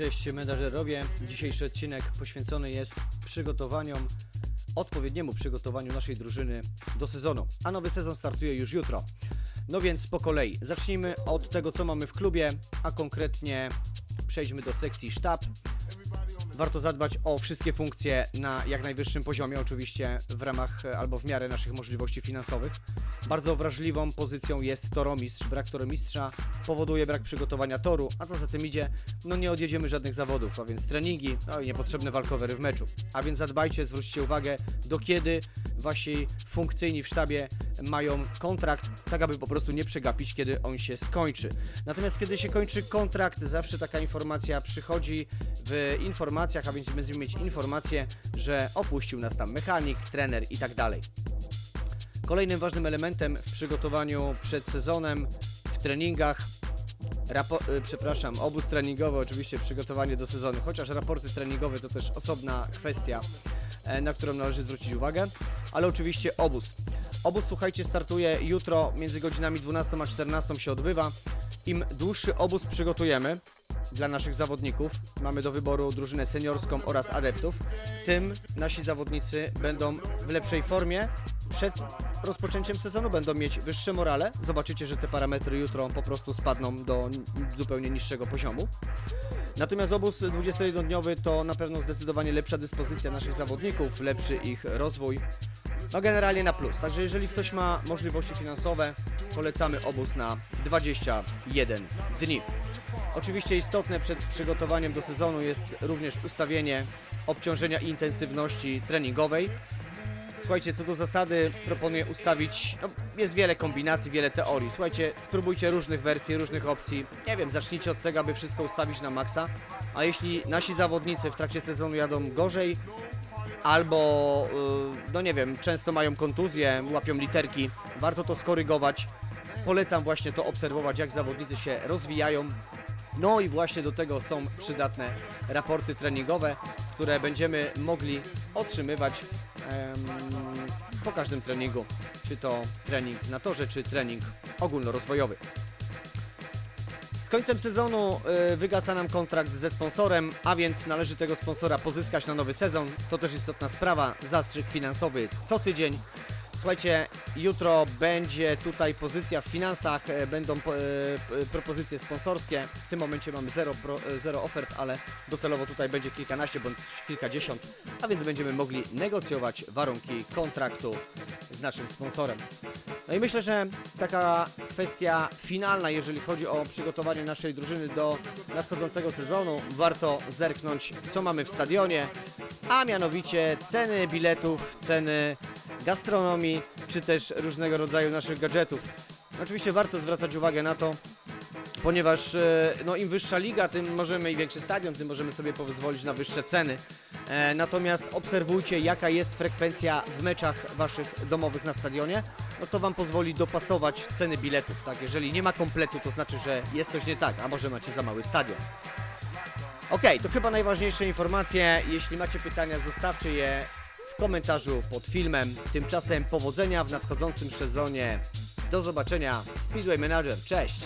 Cześć menadżerowie. Dzisiejszy odcinek poświęcony jest przygotowaniom, odpowiedniemu przygotowaniu naszej drużyny do sezonu. A nowy sezon startuje już jutro. No więc po kolei. Zacznijmy od tego, co mamy w klubie, a konkretnie przejdźmy do sekcji sztab. Warto zadbać o wszystkie funkcje na jak najwyższym poziomie, oczywiście w ramach e, albo w miarę naszych możliwości finansowych. Bardzo wrażliwą pozycją jest toromistrz. Brak toromistrza powoduje brak przygotowania toru, a co za tym idzie, no nie odjedziemy żadnych zawodów, a więc treningi, no i niepotrzebne walkowery w meczu. A więc zadbajcie, zwróćcie uwagę, do kiedy wasi funkcyjni w sztabie mają kontrakt, tak aby po prostu nie przegapić, kiedy on się skończy. Natomiast kiedy się kończy kontrakt, zawsze taka informacja przychodzi w informacjach, a więc będziemy mieć informację, że opuścił nas tam mechanik, trener i tak dalej. Kolejnym ważnym elementem w przygotowaniu przed sezonem, w treningach, rapo- y, przepraszam, obóz treningowy, oczywiście przygotowanie do sezonu, chociaż raporty treningowe to też osobna kwestia, e, na którą należy zwrócić uwagę, ale oczywiście obóz. Obóz, słuchajcie, startuje jutro między godzinami 12 a 14 się odbywa. Im dłuższy obóz przygotujemy dla naszych zawodników, mamy do wyboru drużynę seniorską oraz adeptów, tym nasi zawodnicy będą w lepszej formie. Przed rozpoczęciem sezonu będą mieć wyższe morale. Zobaczycie, że te parametry jutro po prostu spadną do zupełnie niższego poziomu. Natomiast obóz 21-dniowy to na pewno zdecydowanie lepsza dyspozycja naszych zawodników, lepszy ich rozwój. No generalnie na plus. Także jeżeli ktoś ma możliwości finansowe, polecamy obóz na 21 dni. Oczywiście istotne przed przygotowaniem do sezonu jest również ustawienie obciążenia i intensywności treningowej. Słuchajcie, co do zasady proponuję ustawić, no, jest wiele kombinacji, wiele teorii. Słuchajcie, spróbujcie różnych wersji, różnych opcji. Nie wiem, zacznijcie od tego, aby wszystko ustawić na maksa. A jeśli nasi zawodnicy w trakcie sezonu jadą gorzej, albo, y, no nie wiem, często mają kontuzje, łapią literki, warto to skorygować. Polecam właśnie to obserwować, jak zawodnicy się rozwijają. No i właśnie do tego są przydatne raporty treningowe, które będziemy mogli otrzymywać po każdym treningu, czy to trening na torze, czy trening ogólnorozwojowy. Końcem sezonu y, wygasa nam kontrakt ze sponsorem, a więc należy tego sponsora pozyskać na nowy sezon. To też istotna sprawa, zastrzyk finansowy co tydzień. Słuchajcie, jutro będzie tutaj pozycja w finansach, e, będą e, propozycje sponsorskie. W tym momencie mamy zero, e, zero ofert, ale docelowo tutaj będzie kilkanaście bądź kilkadziesiąt, a więc będziemy mogli negocjować warunki kontraktu naszym sponsorem. No i myślę, że taka kwestia finalna, jeżeli chodzi o przygotowanie naszej drużyny do nadchodzącego sezonu, warto zerknąć, co mamy w stadionie, a mianowicie ceny biletów, ceny gastronomii, czy też różnego rodzaju naszych gadżetów. Oczywiście warto zwracać uwagę na to, ponieważ e, no, im wyższa liga, tym możemy i większy stadion, tym możemy sobie pozwolić na wyższe ceny. E, natomiast obserwujcie, jaka jest frekwencja w meczach waszych domowych na stadionie, no to wam pozwoli dopasować ceny biletów. Tak? Jeżeli nie ma kompletu, to znaczy, że jest coś nie tak, a może macie za mały stadion. Okej, to chyba najważniejsze informacje. Jeśli macie pytania, zostawcie je w komentarzu pod filmem. Tymczasem powodzenia w nadchodzącym sezonie. Do zobaczenia. Speedway Manager, cześć!